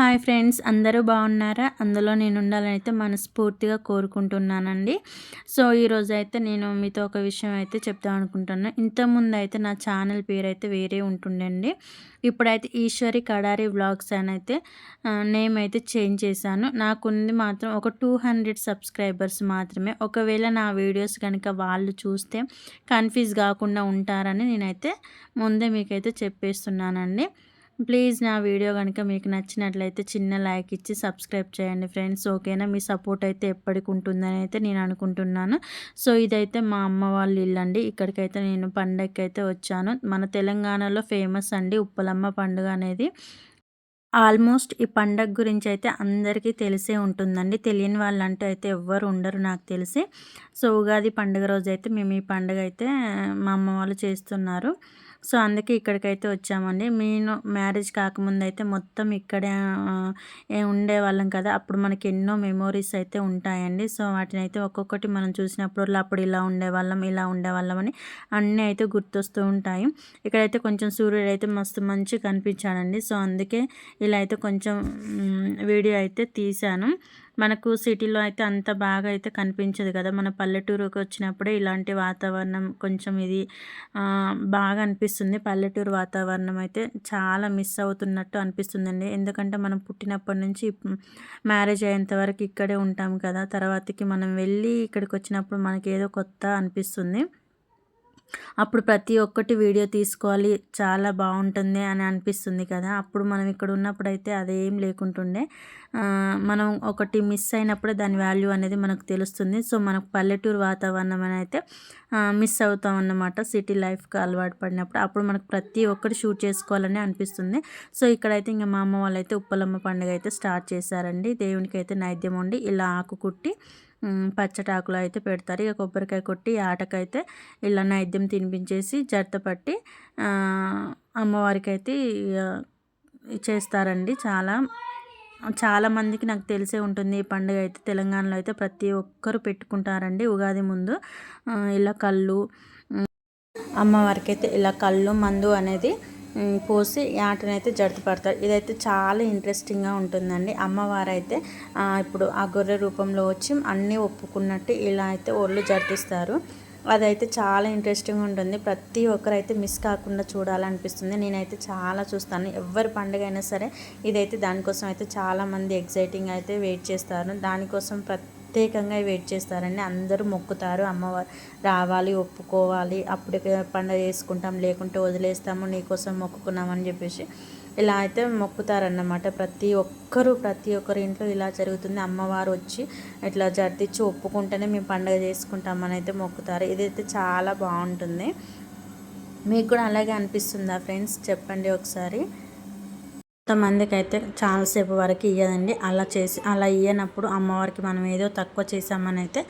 Hi friends అందరూ బాగున్నారా? అందులో నేను ఉండాలని అయితే మనస్ఫూర్తిగా కోరుకుంటున్నానండి. సో ఈరోజు అయితే నేను మీతో ఒక విషయం అయితే చెప్దాం అనుకుంటున్నాను ఇంతకుముందు అయితే నా ఛానల్ పేరు అయితే వేరే ఉంటుండండి. ఇప్పుడైతే ఈశ్వరి కడారి వ్లాగ్స్ అని అయితే నేమ్ అయితే చేంజ్ చేశాను. నాకుంది మాత్రం ఒక టూ హండ్రెడ్ సబ్స్క్రైబర్స్ మాత్రమే. ఒకవేళ నా వీడియోస్ కనుక వాళ్ళు చూస్తే కన్ఫ్యూజ్ కాకుండా ఉంటారని నేనైతే ముందే మీకైతే చెప్పేస్తున్నానండి. ప్లీజ్ నా వీడియో కనుక మీకు నచ్చినట్లయితే చిన్న లైక్ ఇచ్చి సబ్స్క్రైబ్ చేయండి ఫ్రెండ్స్. ఓకేనా? మీ సపోర్ట్ అయితే ఎప్పటికి ఉంటుందని అయితే నేను అనుకుంటున్నాను. సో ఇదైతే మా అమ్మ వాళ్ళ ఇల్లు అండి. ఇక్కడికైతే నేను పండగకి అయితే వచ్చాను. మన తెలంగాణలో ఫేమస్ అండి ఉప్పలమ్మ పండుగ అనేది. ఆల్మోస్ట్ ఈ పండగ గురించి అయితే అందరికీ తెలిసే ఉంటుందండి. తెలియని వాళ్ళంటూ అయితే ఎవ్వరు ఉండరు నాకు తెలిసి. సో ఉగాది పండుగ రోజు అయితే మేము ఈ పండుగ అయితే మా అమ్మ వాళ్ళు చేస్తున్నారు. సో అందుకే ఇక్కడికైతే వచ్చామండి. నేను మ్యారేజ్ కాకముందు అయితే మొత్తం ఇక్కడే ఉండేవాళ్ళం కదా. అప్పుడు మనకి ఎన్నో మెమోరీస్ అయితే ఉంటాయండి. సో వాటిని అయితే ఒక్కొక్కటి మనం చూసినప్పుడు అప్పుడు ఇలా ఉండేవాళ్ళం ఇలా ఉండేవాళ్ళం అని అన్నీ అయితే గుర్తొస్తూ ఉంటాయి. ఇక్కడైతే కొంచెం సూర్యుడు అయితే మస్తు మంచి కనిపించాడండి. సో అందుకే ఇలా అయితే కొంచెం వీడియో అయితే తీశాను. మనకు సిటీలో అయితే అంత బాగా అయితే కనిపించదు కదా. మన పల్లెటూరుకి వచ్చినప్పుడే ఇలాంటి వాతావరణం కొంచెం ఇది బాగా అనిపిస్తుంది. పల్లెటూరు వాతావరణం అయితే చాలా మిస్ అవుతున్నట్టు అనిపిస్తుందండి. ఎందుకంటే మనం పుట్టినప్పటి నుంచి మ్యారేజ్ అయ్యేంత వరకు ఇక్కడే ఉంటాం కదా. తర్వాతకి మనం వెళ్ళి ఇక్కడికి వచ్చినప్పుడు మనకి ఏదో కొత్త అనిపిస్తుంది. అప్పుడు ప్రతి ఒక్కటి వీడియో తీసుకోవాలి చాలా బాగుంటుంది అని అనిపిస్తుంది కదా. అప్పుడు మనం ఇక్కడ ఉన్నప్పుడు అయితే అదేం లేకుంటుండే. మనం ఒకటి మిస్ అయినప్పుడే దాని వాల్యూ అనేది మనకు తెలుస్తుంది. సో మనకు పల్లెటూరు వాతావరణం అని అయితే మిస్ అవుతాం అన్నమాట. సిటీ లైఫ్కి అలవాటు పడినప్పుడు అప్పుడు మనకు ప్రతి ఒక్కటి షూట్ చేసుకోవాలని అనిపిస్తుంది. సో ఇక్కడైతే ఇంకా మా అమ్మ వాళ్ళు అయితే ఉప్పలమ్మ పండుగ అయితే స్టార్ట్ చేశారండి. దేవునికి అయితే నైద్యం ఉండి ఇలా ఆకు కుట్టి పచ్చటాకులు అయితే పెడతారు. ఇక కొబ్బరికాయ కొట్టి ఆటకైతే ఇలా నైద్యం తినిపించేసి జర్త పట్టి అమ్మవారికి అయితే చేస్తారండి. చాలా చాలామందికి నాకు తెలిసే ఉంటుంది ఈ పండుగ అయితే. తెలంగాణలో అయితే ప్రతి ఒక్కరు పెట్టుకుంటారండి ఉగాది ముందు. ఇలా కళ్ళు అమ్మవారికి అయితే ఇలా కళ్ళు మందు అనేది పోసి ఆటను అయితే జడతపడతారు ఇదైతే చాలా ఇంట్రెస్టింగ్గా ఉంటుందండి. అమ్మవారు అయితే ఇప్పుడు ఆ గొర్రె రూపంలో వచ్చి అన్నీ ఒప్పుకున్నట్టు ఇలా అయితే ఒళ్ళు జడిపిస్తారు. అదైతే చాలా ఇంట్రెస్టింగ్ ఉంటుంది. ప్రతి ఒక్కరైతే మిస్ కాకుండా చూడాలనిపిస్తుంది. నేనైతే చాలా చూస్తాను. ఎవరి పండుగ అయినా సరే ఇదైతే దానికోసం అయితే చాలామంది ఎగ్జైటింగ్ అయితే వెయిట్ చేస్తారు. దానికోసం ప్రతి ప్రత్యేకంగా వెయిట్ చేస్తారండి అందరూ మొక్కుతారు. అమ్మవారు రావాలి ఒప్పుకోవాలి అప్పుడు పండుగ చేసుకుంటాం లేకుంటే వదిలేస్తాము నీకోసం మొక్కుకున్నామని చెప్పేసి ఇలా అయితే మొక్కుతారన్నమాట. ప్రతి ఒక్కరు ప్రతి ఒక్కరి ఇంట్లో ఇలా జరుగుతుంది. అమ్మవారు వచ్చి ఇట్లా జర్దిచ్చి ఒప్పుకుంటేనే మేము పండగ చేసుకుంటామని అయితే మొక్కుతారు. ఇదైతే చాలా బాగుంటుంది. మీకు కూడా అలాగే అనిపిస్తుందా ఫ్రెండ్స్? చెప్పండి ఒకసారి. కొంతమందికి అయితే చాలాసేపు వరకు ఇయ్యదండి. అలా చేసి అలా ఇయ్యనప్పుడు అమ్మవారికి మనం ఏదో తక్కువ చేసామని అయితే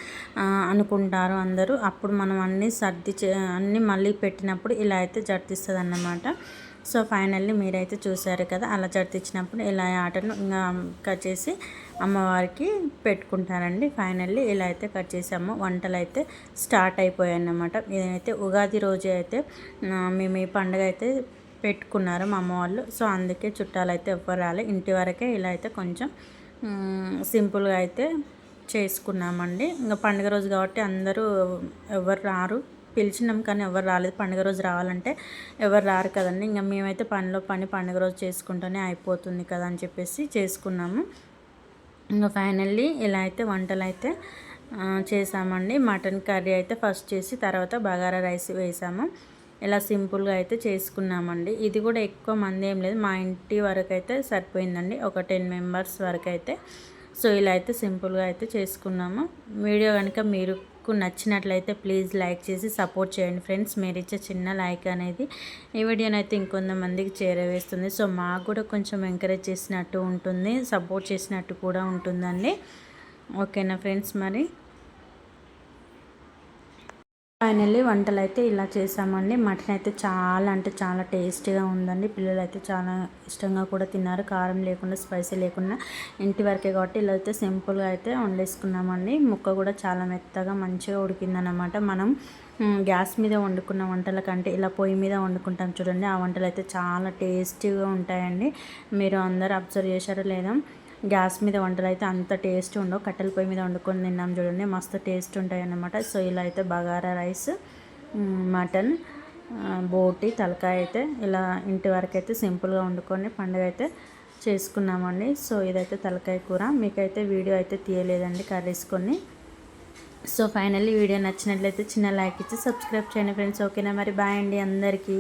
అనుకుంటారు అందరూ. అప్పుడు మనం అన్నీ సర్ది అన్నీ మళ్ళీ పెట్టినప్పుడు ఇలా అయితే జర్తిస్తుంది అన్నమాట సో ఫైనల్లీ మీరైతే చూసారు కదా అలా జర్తిచ్చినప్పుడు ఇలా ఆటను ఇంకా కట్ చేసి అమ్మవారికి పెట్టుకుంటారండి. ఫైనల్లీ ఇలా అయితే కట్ చేసాము. వంటలు అయితే స్టార్ట్ అయిపోయాయి అన్నమాట ఇదైతే ఉగాది రోజు అయితే మేము ఈ పండుగ అయితే పెట్టుకున్నారు మా అమ్మ వాళ్ళు. సో అందుకే చుట్టాలు అయితే ఎవ్వరు రాలే. ఇంటి వరకే ఇలా అయితే కొంచెం సింపుల్గా అయితే చేసుకున్నామండి. ఇంకా పండుగ రోజు కాబట్టి అందరూ ఎవరు రారు. పిలిచినాం కానీ ఎవరు రాలేదు. పండుగ రోజు రావాలంటే ఎవరు రారు కదండి. ఇంకా మేమైతే పనిలో పని పండుగ రోజు చేసుకుంటూనే అయిపోతుంది కదా అని చెప్పేసి చేసుకున్నాము. ఇంకా ఫైనల్లీ ఇలా అయితే వంటలు అయితే చేసామండి. మటన్ కర్రీ అయితే ఫస్ట్ చేసి తర్వాత బగారా రైస్ వేసాము. ఇలా సింపుల్గా అయితే చేసుకున్నామండి. ఇది కూడా ఎక్కువ మంది ఏం లేదు. మా ఇంటి వరకు అయితే సరిపోయిందండి. ఒక టెన్ మెంబర్స్ వరకు అయితే సో ఇలా అయితే సింపుల్గా అయితే చేసుకున్నాము. వీడియో కనుక మీరు నచ్చినట్లయితే ప్లీజ్ లైక్ చేసి సపోర్ట్ చేయండి ఫ్రెండ్స్. మీరు ఇచ్చే చిన్న లైక్ అనేది ఈ వీడియోని అయితే ఇంకొంతమందికి చేరవేస్తుంది. సో మాకు కూడా కొంచెం ఎంకరేజ్ చేసినట్టు ఉంటుంది సపోర్ట్ చేసినట్టు కూడా ఉంటుందండి. ఓకేనా ఫ్రెండ్స్ మరి? ఫైనల్లీ వంటలు అయితే ఇలా చేసామండి. మటన్ అయితే చాలా అంటే చాలా టేస్టీగా ఉందండి. పిల్లలు అయితే చాలా ఇష్టంగా కూడా తిన్నారు. కారం లేకుండా స్పైసీ లేకుండా ఇంటి వరకే కాబట్టి ఇలా అయితే సింపుల్గా అయితే వండేసుకున్నామండి. ముక్క కూడా చాలా మెత్తగా మంచిగా ఉడికిందనమాట మనం గ్యాస్ మీద వండుకున్న వంటల కంటే ఇలా పొయ్యి మీద వండుకుంటాం చూడండి. ఆ వంటలు అయితే చాలా టేస్టీగా ఉంటాయండి. మీరు అందరు అబ్జర్వ్ చేశారో లేదా గ్యాస్ మీద వంటలు అయితే అంత టేస్ట్ ఉండవు. కట్టెల పొయ్యి మీద వండుకొని తిన్నాం చూడండి మస్తు టేస్ట్ ఉంటాయి అన్నమాట సో ఇలా అయితే బగారా రైస్ మటన్ బోటి తలకాయ అయితే ఇలా ఇంటి వరకు అయితే సింపుల్గా వండుకొని పండుగ అయితే చేసుకున్నామండి. సో ఇదైతే తలకాయ కూర. మీకైతే వీడియో అయితే తీయలేదండి కర్రీస్ కొన్ని. సో ఫైనల్లీ వీడియో నచ్చినట్లయితే చిన్న లైక్ ఇచ్చి సబ్స్క్రైబ్ చేయండి ఫ్రెండ్స్. ఓకేనా మరి? బాయ్ అండి అందరికీ.